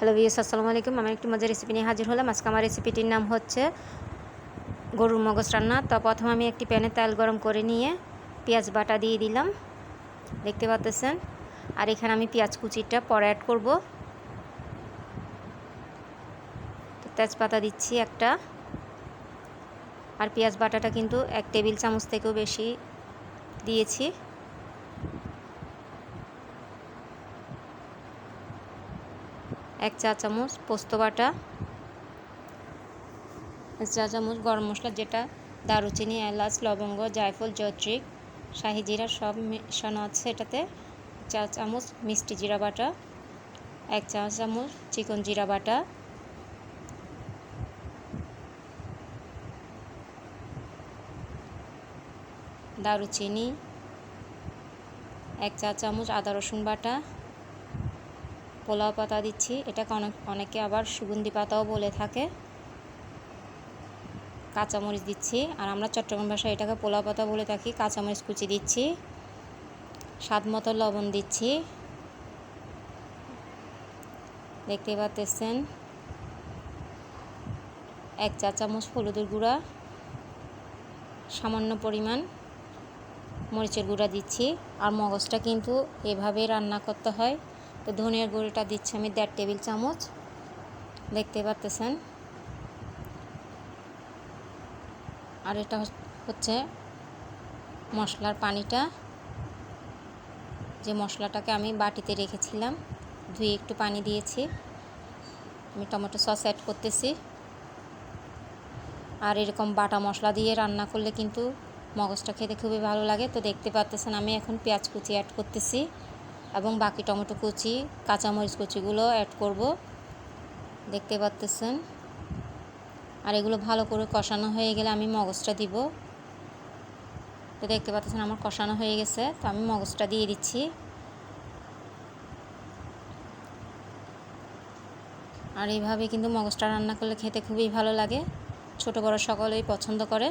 Hello views আসসালামু আলাইকুম। আমি একটু মজার রেসিপি নিয়ে হাজির হলাম। আজকে আমার রেসিপিটির নাম হচ্ছে গরুর মগজ রান্না। তো প্রথম আমি একটি প্যানে তেল গরম করে নিয়ে পেঁয়াজ বাটা দিয়ে দিলাম। দেখতে পাচ্তেছেন আর এখানে আমি পেঁয়াজ কুচিটা পরে অ্যাড করব। তো তেজপাতা দিচ্ছি একটা। আর পেঁয়াজ বাটাটা কিন্তু এক টেবিল চামচ থেকেও বেশি দিয়েছি। এক চা চামচ পোস্ত বাটা চা চামচ গরম মশলা যেটা দারুচিনি, এলাচ, লবঙ্গ, জায়ফল জয়ত্রিক শাহি জিরা সব মেশানো আছে এটাতে। চা চামচ মিষ্টি জিরা বাটা, এক চা চামচ চিকন জিরা বাটা, দারুচিনি, এক চা চামচ আদা রসুন বাটা পোলাও পাতা দিচ্ছি। এটাকে অনেক, অনেকে আবার সুগন্ধি পাতাও বলে থাকে। কাঁচামরিচ দিচ্ছি। আর আমরা চট্টগ্রাম ভাষায় এটাকে পোলাও পাতা বলে থাকি। কাঁচামরিচ কুচি দিচ্ছি। স্বাদ মতো লবণ দিচ্ছি। দেখতে পাচ্ছেন? এক চা চামচ হলুদের গুঁড়া। সামান্য পরিমাণ মরিচের গুঁড়া দিচ্ছি। আর মগজটা কিন্তু এভাবে রান্না করতে হয়। তো ধনিয়ার গুঁড়োটা দিচ্ছি আমি দেড় টেবিল চামচ। দেখতে পাচ্তেছেন আর এটা হচ্ছে মশলার পানিটা। যে মশলাটাকে আমি বাটিতে রেখেছিলাম, ধুয়ে একটু পানি দিয়েছি। আমি টমেটো সস অ্যাড করতেছি। আর এরকম বাটা মশলা দিয়ে রান্না করলে কিন্তু মগজটা খেতে খুবই ভালো লাগে। তো দেখতে পাচ্তেছেন আমি এখন পেঁয়াজ কুচি অ্যাড করতেছি। এবং বাকি টমেটো কুচি, কাঁচামরিচ কুচিগুলো অ্যাড করব। দেখতে পাচ্তেছেন? আর এগুলো ভালো করে কষানো হয়ে গেলে আমি মগজটা দিব। তো দেখতে পাচ্ছেন আমার কষানো হয়ে গেছে, তো আমি মগজটা দিয়ে দিচ্ছি। আর এইভাবে কিন্তু মগজটা রান্না করলে খেতে খুবই ভালো লাগে। ছোট বড় সকলেই পছন্দ করে।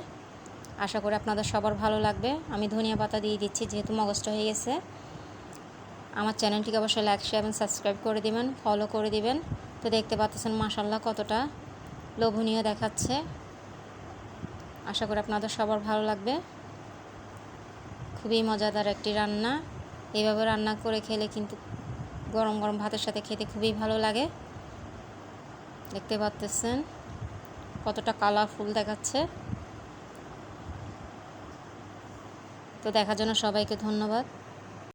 আশা করি আপনাদের সবার ভালো লাগবে। আমি ধনিয়া পাতা দিয়ে দিচ্ছি, যেহেতু মগজটা হয়ে গেছে। আমার চ্যানেলটিকে অবশ্যই লাইক শেয়ার এবং সাবস্ক্রাইব করে দিবেন ফলো করে দিবেন। তো দেখতে পাচ্ছেন মাসাল্লাহ কতটা লোভনীয় দেখাচ্ছে। আশা করি আপনাদের সবার ভালো লাগবে। খুবই মজাদার একটি রান্না। এইভাবে রান্না করে খেলে কিন্তু গরম গরম ভাতের সাথে খেতে খুবই ভালো লাগে। দেখতে পাচ্তেছেন কতটা কালারফুল দেখাচ্ছে। তো দেখার জন্য সবাইকে ধন্যবাদ।